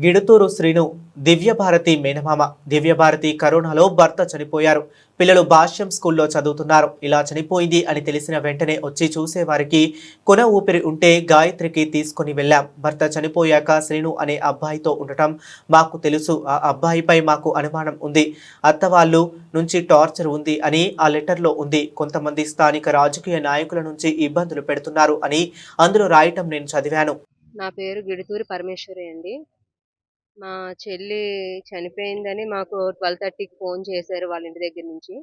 గిడుతూరు శ్రీను దివ్యభారతి మేనమామ. దివ్యభారతి కరోనాలో భర్త చనిపోయారు. పిల్లలు భాష్యం స్కూల్లో చదువుతున్నారు. ఇలా చనిపోయింది అని తెలిసిన వెంటనే వచ్చి చూసేవారికి కొన ఊపిరి ఉంటే గాయత్రికి తీసుకొని వెళ్ళాం. భర్త చనిపోయాక శ్రీను అనే అబ్బాయితో ఉండటం మాకు తెలుసు. ఆ అబ్బాయిపై మాకు అనుమానం ఉంది. అత్త వాళ్ళు నుంచి టార్చర్ ఉంది అని ఆ లెటర్లో ఉంది. కొంతమంది స్థానిక రాజకీయ నాయకుల నుంచి ఇబ్బందులు పెడుతున్నారు అని అందులో రాయటం నేను చదివాను. నా పేరు గిడుతూరి పరమేశ్వరి అండి. మా చెల్లి చనిపోయిందని మాకు ట్వెల్వ్ థర్టీకి ఫోన్ చేశారు వాళ్ళ ఇంటి దగ్గర నుంచి.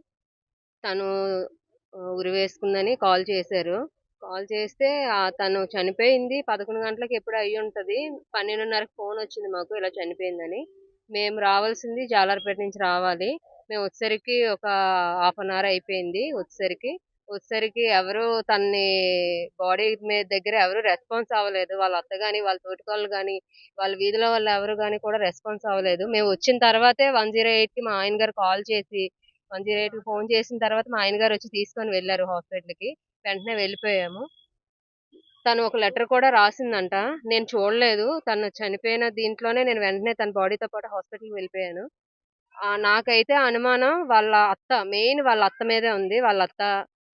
తను ఉరి వేసుకుందని కాల్ చేశారు. కాల్ చేస్తే తను చనిపోయింది. పదకొండు గంటలకు ఎప్పుడు అయ్యి ఉంటుంది. పన్నెండున్నరకు ఫోన్ వచ్చింది మాకు ఇలా చనిపోయిందని. మేము రావాల్సింది జాలార్పేట నుంచి రావాలి. మేము వచ్చేసరికి ఒక హాఫ్ అన్ అవర్ అయిపోయింది వచ్చేసరికి. వచ్చేసరికి ఎవరు తన్ని బాడీ మీద దగ్గర ఎవరు రెస్పాన్స్ అవ్వలేదు. వాళ్ళ అత్త కానీ వాళ్ళ తోటికోళ్ళు కానీ వాళ్ళ వీధిలో వాళ్ళు ఎవరు కానీ కూడా రెస్పాన్స్ అవ్వలేదు. మేము వచ్చిన తర్వాతే వన్ జీరో ఎయిట్కి మా ఆయన గారు కాల్ చేసి వన్ జీరో ఎయిట్కి ఫోన్ చేసిన తర్వాత మా ఆయన గారు వచ్చి తీసుకొని వెళ్ళారు హాస్పిటల్కి. వెంటనే వెళ్ళిపోయాము. తను ఒక లెటర్ కూడా రాసిందంట. నేను చూడలేదు. తను చనిపోయిన దీంట్లోనే నేను వెంటనే తన బాడీతో పాటు హాస్పిటల్కి వెళ్ళిపోయాను. నాకైతే అనుమానం వాళ్ళ అత్త మెయిన్ వాళ్ళ అత్త మీదే ఉంది. వాళ్ళ అత్త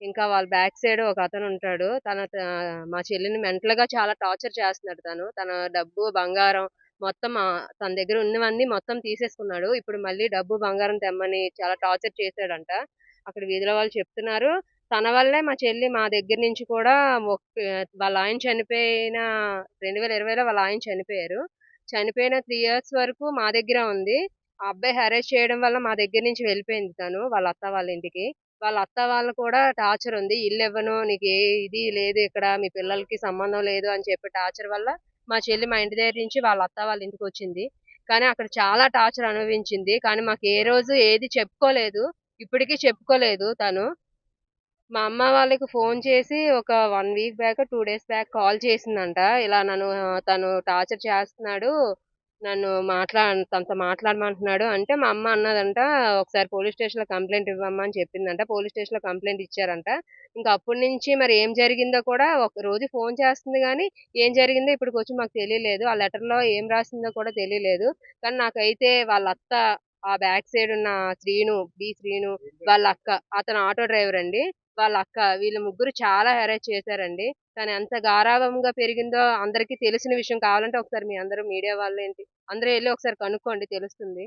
ఇంకా వాళ్ళ బ్యాక్ సైడ్ ఒక అతను ఉంటాడు. తన త- మా చెల్లిని మెంటల్గా చాలా టార్చర్ చేస్తున్నాడు తను. తన డబ్బు బంగారం మొత్తం తన దగ్గర ఉన్నవన్నీ మొత్తం తీసేసుకున్నాడు. ఇప్పుడు మళ్ళీ డబ్బు బంగారం తెమ్మని చాలా టార్చర్ చేశాడంట. అక్కడ వీధిలో వాళ్ళు చెప్తున్నారు. తన వల్లే మా చెల్లి మా దగ్గర నుంచి కూడా వాళ్ళ ఆయన చనిపోయిన రెండు వేల ఇరవైలో వాళ్ళ ఆయన చనిపోయారు. చనిపోయిన త్రీ ఇయర్స్ వరకు మా దగ్గర ఉంది. ఆ అబ్బాయి హరేజ్ చేయడం వల్ల మా దగ్గర నుంచి వెళ్ళిపోయింది తను వాళ్ళ అత్త వాళ్ళ ఇంటికి. వాళ్ళ అత్త వాళ్ళు కూడా టార్చర్ ఉంది. ఇల్లు ఇవ్వను నీకు ఏ ఇది లేదు ఇక్కడ మీ పిల్లలకి సంబంధం లేదు అని చెప్పి టార్చర్ వల్ల మా చెల్లి మా ఇంటి దగ్గర నుంచి వాళ్ళ అత్త వాళ్ళ ఇంటికి వచ్చింది. కానీ అక్కడ చాలా టార్చర్ అనుభవించింది. కానీ మాకు ఏ రోజు ఏది చెప్పుకోలేదు. ఇప్పటికీ చెప్పుకోలేదు తను. మా అమ్మ వాళ్ళకి ఫోన్ చేసి ఒక one week back two days back call చేసిందంట. ఇలా నన్ను తను టార్చర్ చేస్తున్నాడు. నన్ను మాట్లా తనతో మాట్లాడమంటున్నాడు. అంటే మా అమ్మ అన్నదంట ఒకసారి పోలీస్ స్టేషన్లో కంప్లైంట్ ఇవ్వమ్మా అని చెప్పిందంట. పోలీస్ స్టేషన్లో కంప్లైంట్ ఇచ్చారంట. ఇంకా అప్పటి నుంచి మరి ఏం జరిగిందో కూడా ఒక రోజు ఫోన్ చేస్తుంది కానీ ఏం జరిగిందో ఇప్పటికి వచ్చి మాకు తెలియలేదు. ఆ లెటర్లో ఏం రాసిందో కూడా తెలియలేదు. కానీ నాకైతే వాళ్ళ అత్త ఆ బ్యాక్ సైడ్ ఉన్న శ్రీను బి శ్రీను వాళ్ళ అక్క అతను ఆటో డ్రైవర్ అండి. వాళ్ళ అక్క వీళ్ళ ముగ్గురు చాలా హెరాస్ చేశారండి. తను ఎంత గారాభంగా పెరిగిందో అందరికీ తెలిసిన విషయం కావాలంటే ఒకసారి మీ అందరూ మీడియా వాళ్ళు ఏంటి అందరూ వెళ్ళి ఒకసారి కనుక్కోండి తెలుస్తుంది.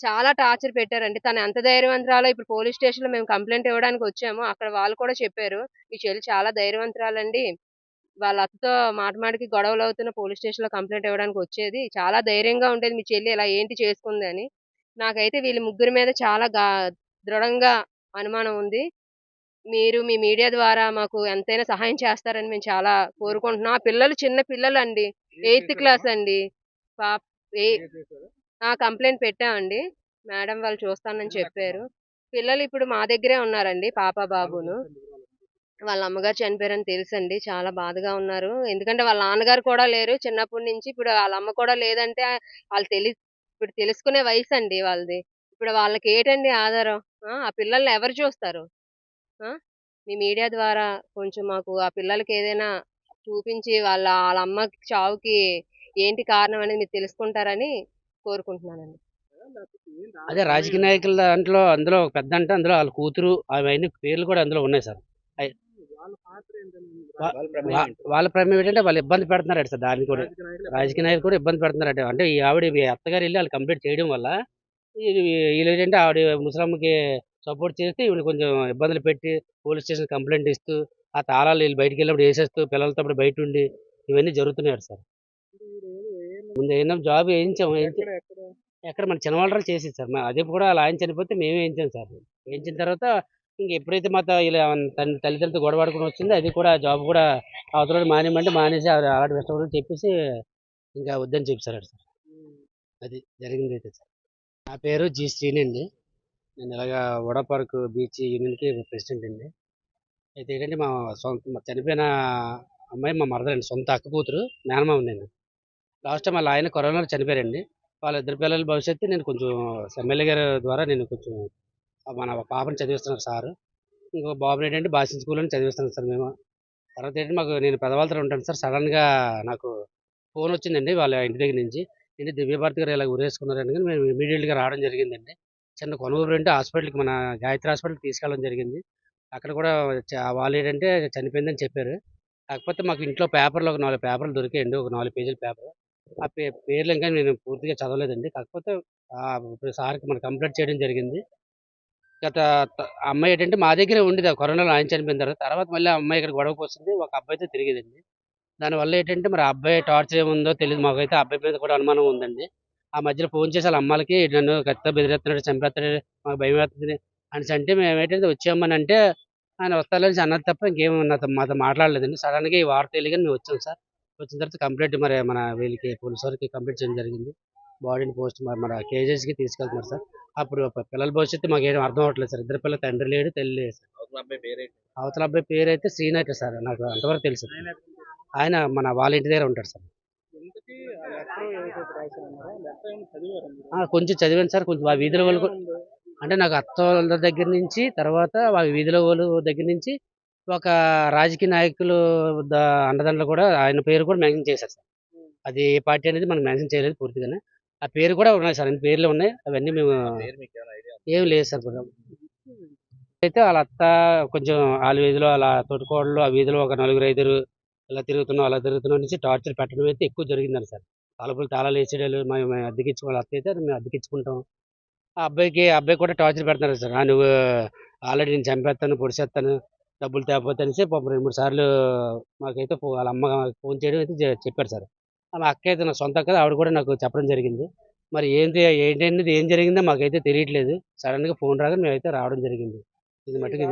చాలా టార్చర్ పెట్టారండి. తను ఎంత ధైర్యవంతరాలో ఇప్పుడు పోలీస్ స్టేషన్లో మేము కంప్లైంట్ ఇవ్వడానికి వచ్చాము. అక్కడ వాళ్ళు కూడా చెప్పారు మీ చెల్లి చాలా ధైర్యవంతరాలండి. వాళ్ళ అత్తతో మాటమాటికి గొడవలు అవుతున్న పోలీస్ స్టేషన్లో కంప్లైంట్ ఇవ్వడానికి వచ్చేది. చాలా ధైర్యంగా ఉండేది మీ చెల్లి ఇలా ఏంటి చేసుకుంది అని. నాకైతే వీళ్ళ ముగ్గురి మీద చాలా గా దృఢంగా అనుమానం ఉంది. మీరు మీ మీడియా ద్వారా మాకు ఎంతైనా సహాయం చేస్తారని మేము చాలా కోరుకుంటున్నాం. ఆ పిల్లలు చిన్న పిల్లలు అండి ఎయిత్ క్లాస్ అండి. పాప కంప్లైంట్ పెట్టామండి. మేడం వాళ్ళు చూస్తానని చెప్పారు. పిల్లలు ఇప్పుడు మా దగ్గరే ఉన్నారండి పాప బాబును. వాళ్ళ అమ్మగారు చనిపోయారని తెలుసండి. చాలా బాధగా ఉన్నారు. ఎందుకంటే వాళ్ళ నాన్నగారు కూడా లేరు. చిన్నప్పటి నుంచి ఇప్పుడు వాళ్ళ అమ్మ కూడా లేదంటే వాళ్ళు తెలి ఇప్పుడు తెలుసుకునే వయసు అండి వాళ్ళది. ఇప్పుడు వాళ్ళకి ఏంటండి ఆధారం? ఆ పిల్లల్ని ఎవరు చూస్తారు? మీ మీడియా ద్వారా కొంచెం మాకు ఆ పిల్లలకి ఏదైనా చూపించి వాళ్ళ వాళ్ళ అమ్మ చావుకి ఏంటి కారణం అనేది మీరు తెలుసుకుంటారని కోరుకుంటున్నానండి. అదే రాజకీయ నాయకుల దాంట్లో అందులో ఒక పెద్ద అంటే అందులో వాళ్ళ కూతురు అవన్నీ పేర్లు కూడా అందులో ఉన్నాయి సార్. వాళ్ళ ప్రమేయం ఏంటంటే వాళ్ళు ఇబ్బంది పెడుతున్నారు సార్ దాన్ని కూడా. రాజకీయ నాయకులు కూడా ఇబ్బంది పెడుతున్నారు అంటే ఈ ఆవిడ అత్తగారు వెళ్ళి వాళ్ళు కంప్లీట్ చేయడం వల్ల ఈ- వీళ్ళు ఏంటంటే ఆవిడ ముసలమ్మకి సపోర్ట్ చేస్తే ఈవిడ కొంచెం ఇబ్బందులు పెట్టి పోలీస్ స్టేషన్ కంప్లైంట్ ఇస్తూ ఆ తాళాలు వీళ్ళు బయటికి వెళ్ళినప్పుడు వేసేస్తూ పిల్లలతో అప్పుడు బయట ఉండి ఇవన్నీ జరుగుతున్నాయి సార్. ముందు ఏదైనా జాబ్ వేయించాం ఎక్కడ మన చిన్నవాళ్ళలో చేసేది సార్. మా- అదే కూడా అలా ఆయన చనిపోతే మేమే వేయించాం సార్. వేయించిన తర్వాత ఇంక ఎప్పుడైతే మా ఇలా తన తల్లిదండ్రులతో గొడవ పడుకుని వచ్చిందో అది కూడా జాబ్ కూడా అవతల మానేమంటే మానేసి అలాంటి ఇష్టపడి చెప్పేసి ఇంకా వద్దని చెప్పారు సార్. అది జరిగింది అయితే సార్. నా పేరు జి శ్రీని అండి నేను ఇలాగా వడా పార్క్ బీచ్ యూనియన్కి ప్రెసిడెంట్ అండి. అయితే ఏంటంటే మా సొంత మా చనిపోయిన అమ్మాయి మా మరదలండి సొంత అక్క కూతురు మేనమామ నేను. లాస్ట్ టైం వాళ్ళ ఆయన కరోనాలో చనిపోయారండి. వాళ్ళ ఇద్దరు పిల్లల భవిష్యత్తు నేను కొంచెం ఎమ్మెల్యే గారి ద్వారా నేను కొంచెం మన పాపని చదివిస్తున్నారు సార్. ఇంకో బాబు ఏంటంటే బాసిన్ స్కూల్లో చదివిస్తున్నాను సార్ మేము. తర్వాత ఏంటంటే మాకు నేను పెదవాళ్ళతో ఉంటాను సార్. సడన్గా నాకు ఫోన్ వచ్చిందండి వాళ్ళ ఇంటి దగ్గర నుంచి. ఏంటి దివ్యభారతి గారు ఇలా ఉరేసుకున్నారని కానీ మేము ఇమీడియట్గా రావడం జరిగిందండి. చిన్న కొనుగోలు అంటే హాస్పిటల్కి మన గాయత్రి హాస్పిటల్కి తీసుకెళ్ళడం జరిగింది. అక్కడ కూడా చ- వాళ్ళు ఏంటంటే చనిపోయిందని చెప్పారు. కాకపోతే మాకు ఇంట్లో పేపర్లు ఒక నాలుగు పేపర్లు దొరికాయండి. ఒక నాలుగు పేజీల పేపర్. ఆ పే పేర్లు ఇంకా నేను పూర్తిగా చదవలేదండి. కాకపోతే ఇప్పుడు సార్కి మనం కంప్లైంట్ చేయడం జరిగింది. గత అమ్మాయి ఏంటంటే మా దగ్గరే ఉండేది. ఆ కరోనాలో ఆయన చనిపోయిన తర్వాత తర్వాత మళ్ళీ అమ్మాయి ఇక్కడ గొడవకు వస్తుంది. ఒక అబ్బాయితో తిరిగేదండి. దానివల్ల ఏంటంటే మరి అబ్బాయి టార్చర్ ఏముందో తెలియదు మాకైతే అబ్బాయి మీద కూడా అనుమానం ఉందండి. ఆ మధ్యలో ఫోన్ చేసి వాళ్ళ అమ్మాలకి నన్ను కత్తితో బెదిరిస్తున్నాడు చంపేస్తున్నాడు మాకు భయం వేస్తుంది అని అంటే మేము ఏంటంటే వచ్చామని అంటే ఆయన వస్తారని అన్నది తప్ప ఇంకేం నాతో మాతో మాట్లాడలేదండి. సడన్గా ఈ వార్త తెలియగానే మేము వచ్చాం సార్. వచ్చిన తర్వాత కంప్లైంట్ మరి మన వీళ్ళకి పోలీస్ వారికి కంప్లైంట్ చేయడం జరిగింది. బాడీని పోస్ట్ మన కేజెస్కి తీసుకెళ్తున్నారు సార్. అప్పుడు పిల్లల భవిష్యత్తు మాకు ఏం అర్థం అవ్వట్లేదు సార్. ఇద్దరు పిల్లల తండ్రి లేడు తల్లి లేదు సార్. అవతల అబ్బాయి పేరు అయితే శ్రీనాథ్ సార్. నాకు అంతవరకు తెలుసు. ఆయన మన వాళ్ళ ఇంటి దగ్గర ఉంటాడు సార్. కొంచెం చదివాను సార్. కొంచెం ఆ వీధిలో వాళ్ళు కూడా- అంటే నాకు అత్త వాళ్ళ దగ్గర నుంచి తర్వాత వాళ్ళ వీధిలో వాళ్ళు దగ్గర నుంచి ఒక రాజకీయ నాయకులు ద- అండదండలు కూడా ఆయన పేరు కూడా మెన్షన్ చేశారు సార్. అది ఏ పార్టీ అనేది మనం మెన్షన్ చేయలేదు పూర్తిగానే. ఆ పేరు కూడా ఉన్నాయి సార్. అన్ని పేర్లు ఉన్నాయి. అవన్నీ మేము ఏం లేదు సార్ అయితే వాళ్ళ అత్త కొంచెం వాళ్ళ వీధిలో అలా తోటికోడలు ఆ వీధిలో ఒక నలుగురు ఐదుగురు ఇలా తిరుగుతున్నాం అలా తిరుగుతున్నాం నుంచి టార్చర్ పెట్టడం అయితే ఎక్కువ జరిగిందండి సార్. తలుపులు తాళాలు వేసేయడాలు మేము మేము అద్దెకించుకోవాలి అత్త అయితే మేము అద్దెకించుకుంటాం ఆ అబ్బాయికి అబ్బాయి కూడా టార్చర్ పెడతారు సార్. నువ్వు ఆల్రెడీ నేను చంపేస్తాను పొడిచేస్తాను డబ్బులు తేకపోతే అనేసి పాపం రెండు మూడు సార్లు మాకైతే వాళ్ళ అమ్మ ఫోన్ చేయడం అయితే చెప్పారు సార్. మా అక్క అయితే నా సొంత అక్క ఆవిడ కూడా నాకు చెప్పడం జరిగింది. మరి ఏంటి ఏంటి అనేది ఏం జరిగిందో మాకైతే తెలియట్లేదు. సడన్గా ఫోన్ రాగా మేమైతే రావడం జరిగింది. ఇది మట్టుకు